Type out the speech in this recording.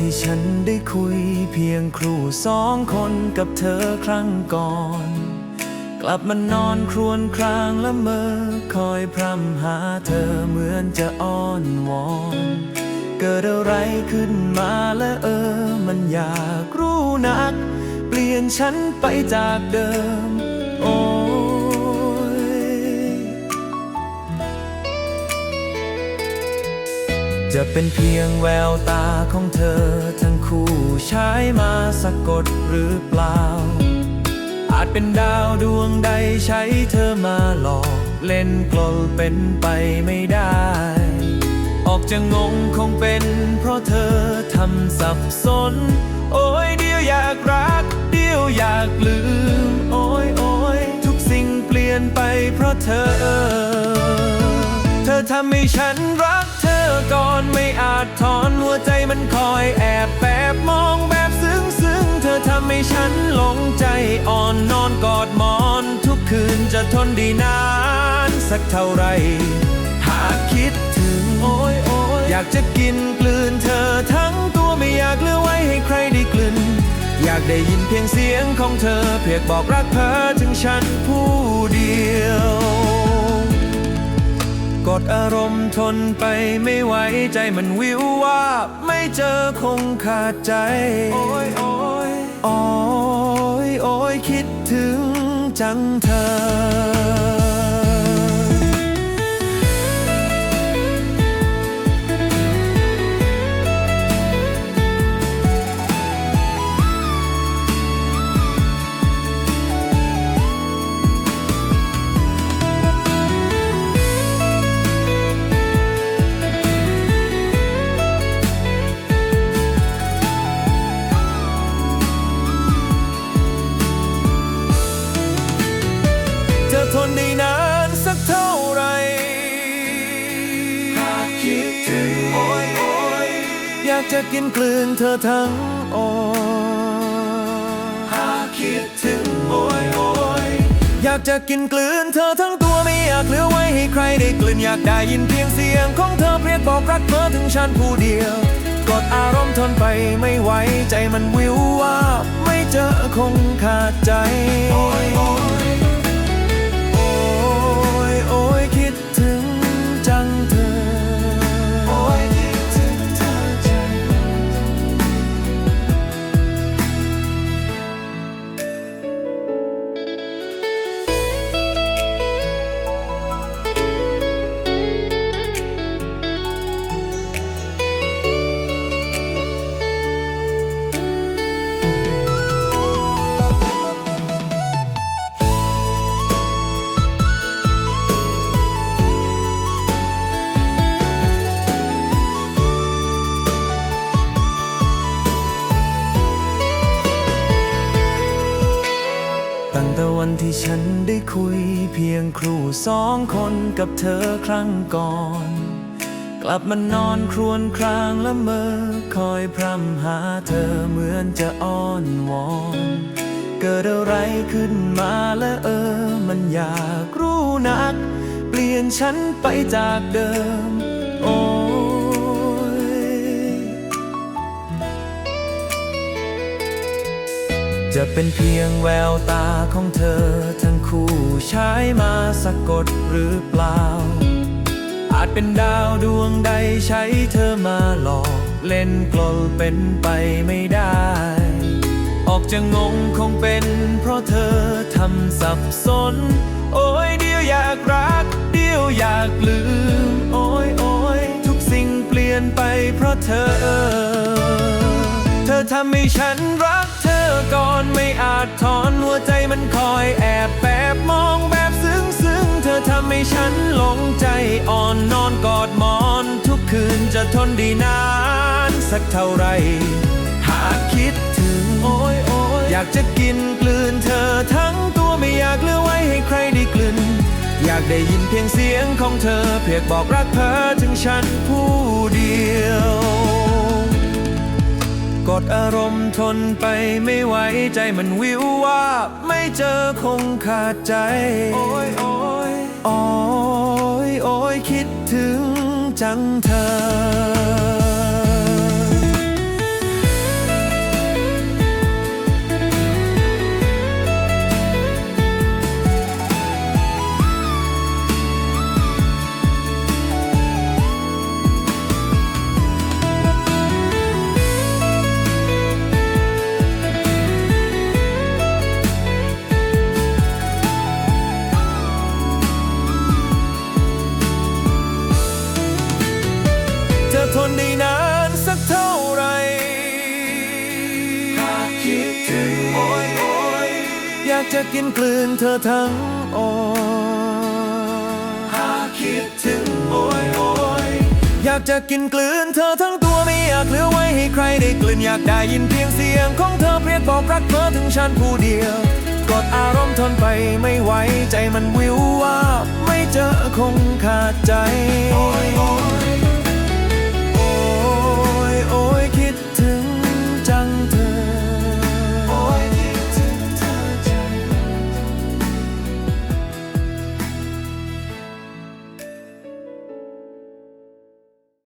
ที่ฉันได้คุยเพียงครูสองคนกับเธอครั้งก่อน กลับมานอนครวญครางละเมอคอยพร่ำหาเธอเหมือนจะอ้อนวอน เกิดอะไรขึ้นมาและเออ มันอยากรู้นัก เปลี่ยนฉันไปจากเดิม จะเป็นเพียงแววตาของเธอ ทั้งคู่ใช้มาสะกดหรือเปล่า อาจเป็นดาวดวงใดใช้เธอมาหลอก เล่นกลนเป็นไปไม่ได้ ออกจะงงคงเป็นเพราะเธอทำสับสน โอ้ยเดียวอยากรัก เดียวอยากลืม โอ้ยโอ้ยทุกสิ่งเปลี่ยนไปเพราะเธอ เธอทำให้ฉันรักเธอก่อน จะทนดีนานสักเท่าไร หากคิดถึงโอ้ยโอ้ยอยากจะกินกลืนเธอทั้งตัวไม่อยากเหลือไว้ให้ใครได้กลืน อยากได้ยินเพียงเสียงของเธอ เพียงบอกรักเธอถึงฉันผู้เดียวกดอารมณ์ทนไปไม่ไหวใจมันวิวว่าบไม่เจอคงขาดใจ โอ้ยโอ้ยโอ้ยโอ้ยคิดถึง จัง อยากจะกินกลืนเธอทั้งโอหากคิดถึงโอยโอยอยากจะกินกลืนเธอทั้งตัวไม่อยากเหลือไว้ให้ใครได้กลืนอยากได้ยินเพียงเสียงของเธอเพียงบอกรักเธอถึงฉันผู้เดียว กดอารมณ์ทนไปไม่ไหวใจมันวิวว่าบไม่เจอคงขาดใจโอยโอยันที่ฉันได้คุยเพียงครูสองคนกับเธอครั้งก่อน กลับมานอนครวญครางละเมอคอยพร่ำหาเธอเหมือนจะอ้อนวอน เกิดอะไรขึ้นมาและเออ มันอยากรู้นัก เปลี่ยนฉันไปจากเดิม จะเป็นเพียงแววตาของเธอ ทั้งคู่ใช้มาสะกดหรือเปล่า อาจเป็นดาวดวงใดใช้เธอมาหลอก เล่นกลนเป็นไปไม่ได้ ออกจะงงคงเป็นเพราะเธอทำสับสน โอ้ยเดียวอยากรัก เดียวอยากลืม โอ้ยโอ้ยทุกสิ่งเปลี่ยนไปเพราะเธอ เธอทำให้ฉันรัก ก่อนไม่อาจถอนหัวใจมันคอยแอบแอบมองแบบซึ้งซึ้งเธอทำให้ฉันหลงใจอ่อนนอนกอดหมอนทุกคืนจะทนดีนานสักเท่าไร หากคิดถึงโอ้ยโอ้ยอยากจะกินกลืนเธอทั้งตัวไม่อยากเหลือไว้ให้ใครได้กลืนอยากได้ยินเพียงเสียงของเธอ เพียงบอกรักเธอถึงฉันผู้เดียว ดอารมณ์ทนไปไม่ไหวใจมันวิวว่าบไม่เจอคงขาดใจ โอ้ยโอ้ยโอ้ยโอ้ยคิดถึงจังเธอ จะกินกลืนเธอทั้งโอหากคิดถึงโอยโอยอยากจะกินกลืนเธอทั้งตัวไม่อยากเหลือไว้ให้ใครได้กลืนอยากได้ยินเพียงเสียงของเธอเพียงบอกรักเธอถึงฉันผู้เดียว กดอารมณ์ทนไปไม่ไหวใจมันวิวว่าบไม่เจอคงขาดใจโอยโอย